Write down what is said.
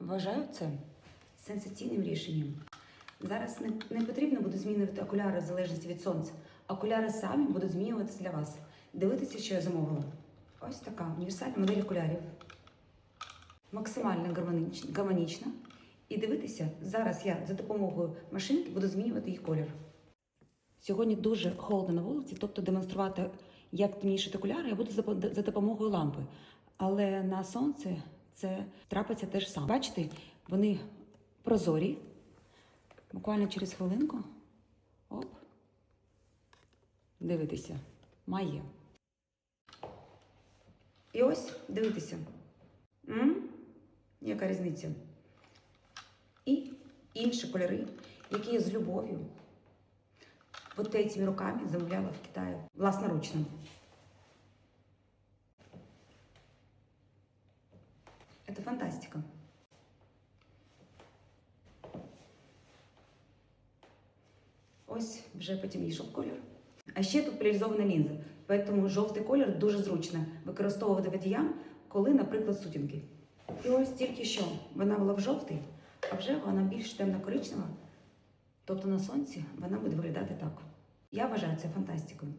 Вважаю це сенсаційним рішенням. Зараз не, потрібно буде змінювати окуляри в залежності від сонця. Окуляри самі будуть змінюватися для вас. Дивитися, що я замовила. Ось така універсальна модель окулярів. Максимально гармонічна. І дивитися, зараз я за допомогою машинки буду змінювати їх колір. Сьогодні дуже холодно на вулиці, тобто демонструвати, як темнішити окуляри, я буду за допомогою лампи. Але на сонці це трапиться те ж саме. Бачите, вони прозорі. Буквально через хвилинку. Оп. Дивитися. Має. І ось дивитися. М? Яка різниця? І інші кольори, які я з любов'ю вот этими руками замовляла в Китаї власноручно. Это фантастика. Ось вже потемнішав колір. А ще тут поляризована лінза, тому жовтий колір дуже зручно використовувати водіям, коли, наприклад, сутінки. І ось тільки що вона була в жовтий, а вже вона більш темно-коричнева, тобто на сонці вона буде виглядати так. Я вважаю це фантастикою.